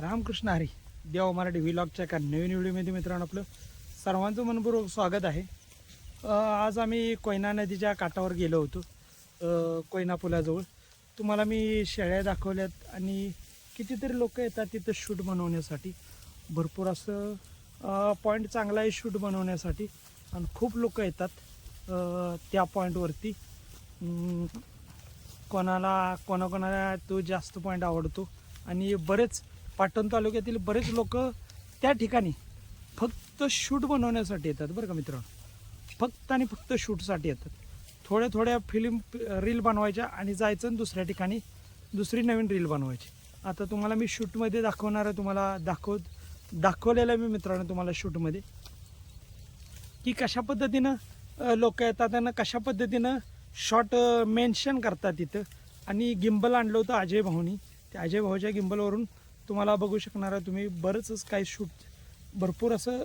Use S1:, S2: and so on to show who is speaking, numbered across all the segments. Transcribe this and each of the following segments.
S1: रामकृष्ण हरी देव मराठी व्हिलॉगच्या एका नवीन व्हिडिओमध्ये मित्रांनो आपलं सर्वांचं मनपूर्वक स्वागत आहे. आज आम्ही कोयना नदीच्या काठावर गेलो होतो कोयना पुलाजवळ. तुम्हाला मी शेळ्या दाखवल्यात आणि कितीतरी लोक येतात तिथं शूट बनवण्यासाठी. भरपूर असं पॉईंट चांगला आहे शूट बनवण्यासाठी. आणि खूप लोक येतात त्या पॉईंटवरती कोणाला कोणाकोणाला तो जास्त पॉईंट आवडतो. आणि बरेच पाटण तालुक्यातील बरेच लोक त्या ठिकाणी फक्त शूट बनवण्यासाठी येतात बरं का मित्रांनो. फक्त आणि फक्त शूटसाठी येतात. थोड्या थोड्या फिल्म रील बनवायच्या आणि जायचं आणि दुसऱ्या ठिकाणी दुसरी नवीन रील बनवायची. आता तुम्हाला मी शूटमध्ये दाखवणार आहे तुम्हाला दाखव दाखवलेलं आहे मी मित्रांनो तुम्हाला शूटमध्ये. की कशा पद्धतीनं लोक येतात आणि कशा पद्धतीनं शॉर्ट मेन्शन करतात तिथं. आणि गिंबल आणलं होतं अजय भाऊनी. त्या अजय भाऊच्या गिंबलवरून तुम्हाला बघू शकणार आहे तुम्ही बरंच काही शूट भरपूर असं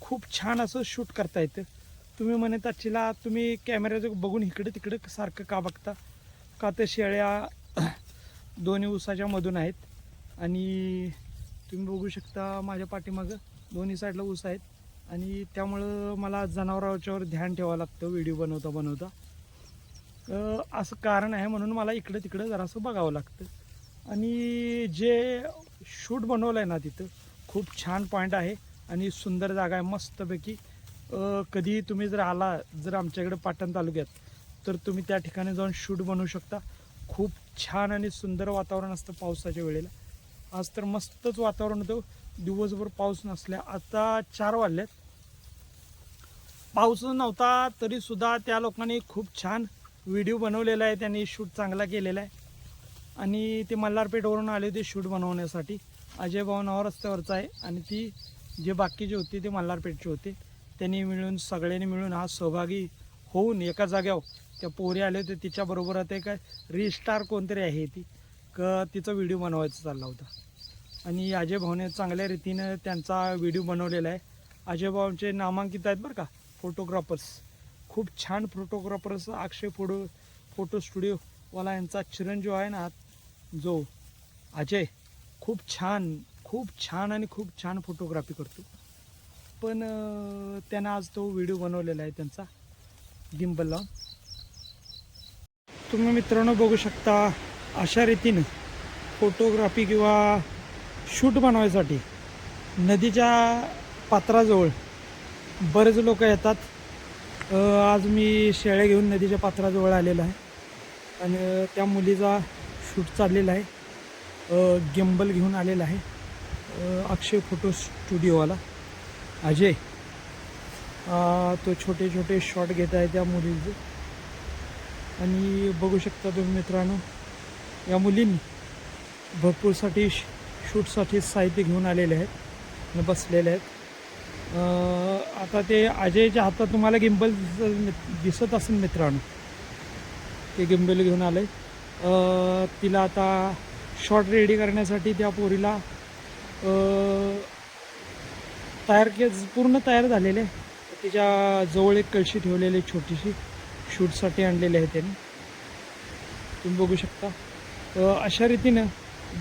S1: खूप छान असं शूट करता येतं तुम्ही म्हणत आजचीला तुम्ही कॅमेऱ्याचं बघून इकडे तिकडे सारखं का बघता? का त्या शेळ्या दोन्ही उसाच्या मधून आहेत? आणि तुम्ही बघू शकता माझ्या पाठीमागं दोन्ही साईडला ऊस आहेत. आणि त्यामुळं मला जनावरांच्यावर ध्यान ठेवावं लागतं व्हिडिओ बनवता बनवता. असं कारण आहे म्हणून मला इकडं तिकडं जरासं बघावं लागतं. आणि जे शूट बनवलं आहे ना तिथं. खूप छान पॉईंट आहे आणि सुंदर जागा आहे मस्तपैकी. कधीही तुम्ही जर आला जर आमच्याकडे पाटण तालुक्यात तर तुम्ही त्या ठिकाणी जाऊन शूट बनवू शकता. खूप छान आणि सुंदर वातावरण असतं पावसाच्या वेळेला. आज तर मस्तच वातावरण होतं. दिवसभर पाऊस नसल्या आता चार वाजल्यात. पाऊस नव्हता तरीसुद्धा त्या लोकांनी खूप छान व्हिडिओ बनवलेला आहे. त्यांनी शूट चांगला केलेला आहे. आणि ते मल्हारपेठवरून आले होते शूट बनवण्यासाठी. अजय भाऊ रस्त्यावरचा आहे आणि ती जे बाकीचे होते ते मल्हारपेठचे होते. त्यांनी मिळून सगळ्यांनी मिळून हा सहभागी होऊन एका जाग्यावर त्या पोरी आले होते. तिच्याबरोबर आता काय रिस्टार कोणतरी आहे ती. क तिचा व्हिडिओ बनवायचा चालला होता. आणि अजय भाऊने चांगल्या रीतीनं त्यांचा व्हिडिओ बनवलेला आहे. अजय भाऊंचे नामांकित आहेत बरं का फोटोग्राफर्स. खूप छान फोटोग्राफर्स अक्षय फोटो फोटो स्टुडिओवाला यांचा चिरंजीव आहे ना जो अजय खूप छान खूप छान आणि खूप छान फोटोग्राफी करतो. पण त्यानं आज तो व्हिडिओ बनवलेला आहे त्यांचा. गिंबल लावून तुम्ही मित्रांनो बघू शकता अशा रीतीनं फोटोग्राफी किंवा शूट बनवायसाठी नदीच्या पात्राजवळ बरेच लोक येतात. आज मी शेळ्या घेऊन नदीच्या पात्राजवळ आलेलो आहे. आणि त्या मुलीचा शूट चाललेला आहे. गेम्बल गिंबल घेऊन आलेला आहे. अक्षय फोटो स्टुडिओवाला. अजय. तो छोटे छोटे शॉट घेत आहे त्या मुलीचे. आणि बघू शकता तुम्ही मित्रांनो या मुलींनी भरपूरसाठी शूटसाठी साहित्य घेऊन आलेले आहेत आणि बसलेले आहेत. आता ते अजयच्या हातात तुम्हाला गिंबल दिसत असेल मित्रांनो. ते गिंबल घेऊन आले तिला आता शॉर्ट रेडी करण्यासाठी त्या पोरीला तयार के पूर्ण तयार झालेले. आहे. तिच्या जवळ एक कळशी ठेवलेली छोटीशी. शूटसाठी आणलेली आहे त्यांनी. तुम्ही बघू शकता. अशा रीतीनं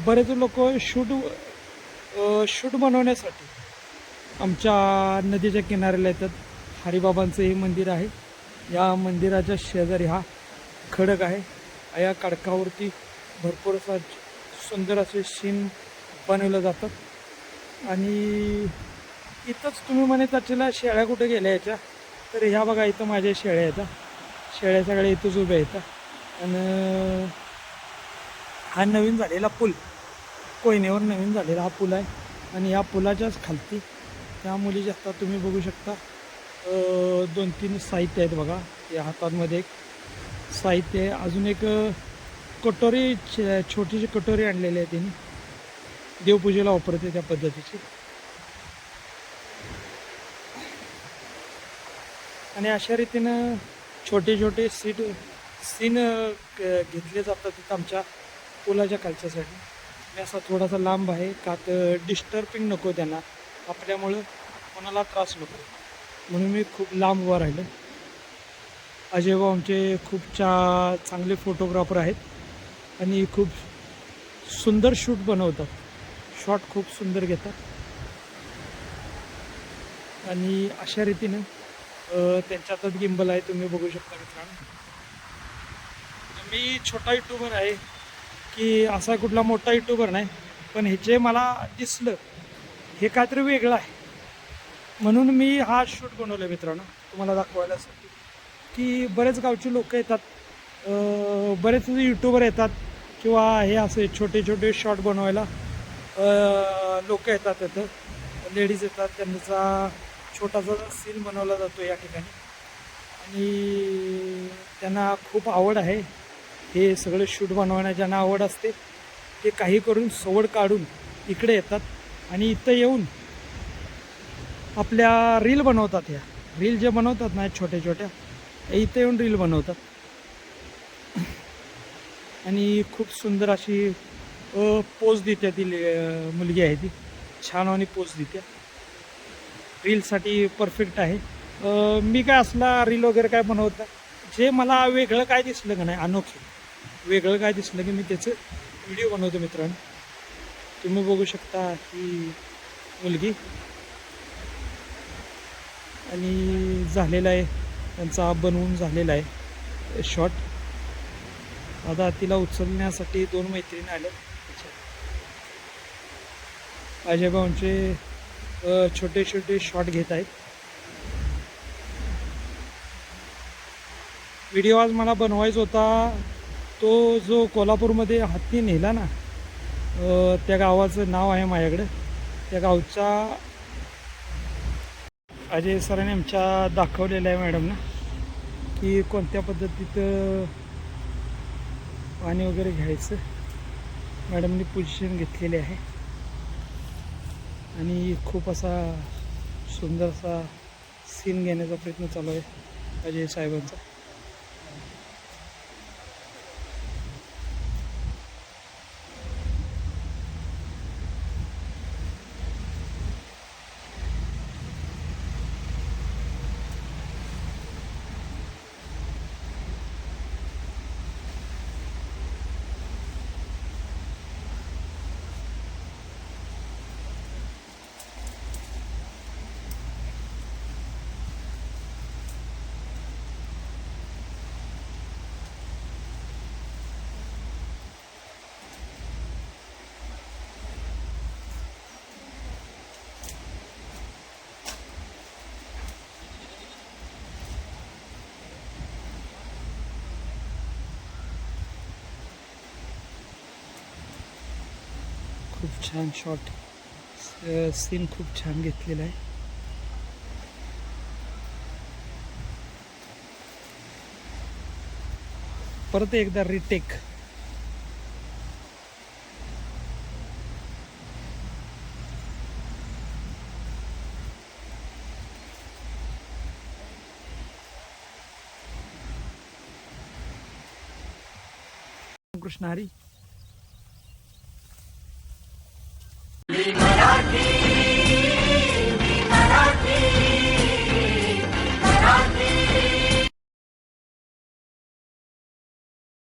S1: बरेच लोक शूट शूट बनवण्यासाठी आमच्या नदीच्या किनाऱ्याला येतात. हरिबाबांचं हे मंदिर आहे. या मंदिराच्या शेजारी हा खडक आहे. या काडकावरती भरपूर असा सुंदर असे शीन बनवलं जातं आणि इथंच तुम्ही म्हणत असेल शेळ्या कुठे गेल्या याच्या? तर ह्या बघा इथं माझ्या शेळ्या येतात शेळ्या सगळ्या इथंच उभ्या येतात आणि हा नवीन झालेला पूल. कोयनेवर नवीन झालेला हा पूल आहे. आणि या पुलाच्याच खालती त्या मुली जास्त तुम्ही बघू शकता दोन तीन साहित्य आहेत बघा या हातांमध्ये एक. साहित्य आहे. अजून एक कटोरी छ- छोटीशी कटोरी आणलेली आहे त्यांनी देवपूजेला वापरते त्या पद्धतीची. आणि अशा रीतीनं छोटे छोटे सीट सीन घेतले जातात तिथं आमच्या पुलाच्या खालच्यासाठी. मी असा थोडासा लांब आहे का तर डिस्टर्बिंग नको त्यांना. आपल्यामुळं कोणाला त्रास नको. म्हणून मी खूप लांब उभा राहिलो. अजय भाऊ आमचे खूप चा चांगले फोटोग्राफर आहेत. आणि खूप सुंदर शूट बनवतात. शॉट खूप सुंदर घेतात. आणि अशा रीतीनं त्यांच्यातच त्यांच्या हातात गिंबल आहे. तुम्ही बघू शकता मित्रांनो. मी छोटा युट्यूबर आहे. की असा कुठला मोठा युट्यूबर नाही. पण हे जे मला दिसलं हे काहीतरी वेगळं आहे. म्हणून मी हा शूट बनवला मित्रांनो. तुम्हाला दाखवायलासाठी की बरेच गावचे लोक येतात बरेच यूट्यूबर येतात किंवा हे असे छोटे छोटे शॉर्ट बनवायला लोक येतात तिथं. लेडीज येतात त्यांचा छोटासा सीन बनवला जातो या ठिकाणी. आणि त्यांना खूप आवड आहे. हे सगळे शूट बनवण्याची ज्यांना आवड असते ते काही करून सवड काढून इकडे येतात आणि इथं येऊन आपल्या रील बनवतात ह्या रील जे बनवतात ना छोट्या छोट्या इथे येऊन रील बनवतात. आणि खूप सुंदर अशी पोज देते ती मुलगी आहे ती. छान आणि पोज देते. रीलसाठी परफेक्ट आहे. मी काय असला रील वगैरे काय बनवत जे मला वेगळं काय दिसलं का नाही अनोखे. वेगळं काय दिसलं की मी त्याचं व्हिडिओ बनवतो मित्रांनो. तुम्ही बघू शकता ही मुलगी. आणि झालेला आहे त्यांचा बनवून झालेला आहे. शॉट आता तिला उचलण्यासाठी दोन मैत्रिणी आल्या. अजय भाऊंचे छोटे छोटे शॉट घेत आहेत. व्हिडिओ आज मला बनवायचा होता. तो जो कोल्हापूरमध्ये हत्ती नेला ना त्या गावाचं नाव आहे माझ्याकडं. त्या गावचा अजय सरांनी आमच्या दाखवलेला आहे मॅडमना की कोणत्या पद्धतीत पाणी वगैरे घ्यायचं. मॅडमनी पोझिशन घेतलेली आहे. आणि खूप असा सुंदर असा सीन घेण्याचा प्रयत्न चालू आहे अजय साहेबांचा. खूप छान शॉट सीन खूप छान घेतलेला आहे. परत एकदा रिटेक कृष्ण हरी.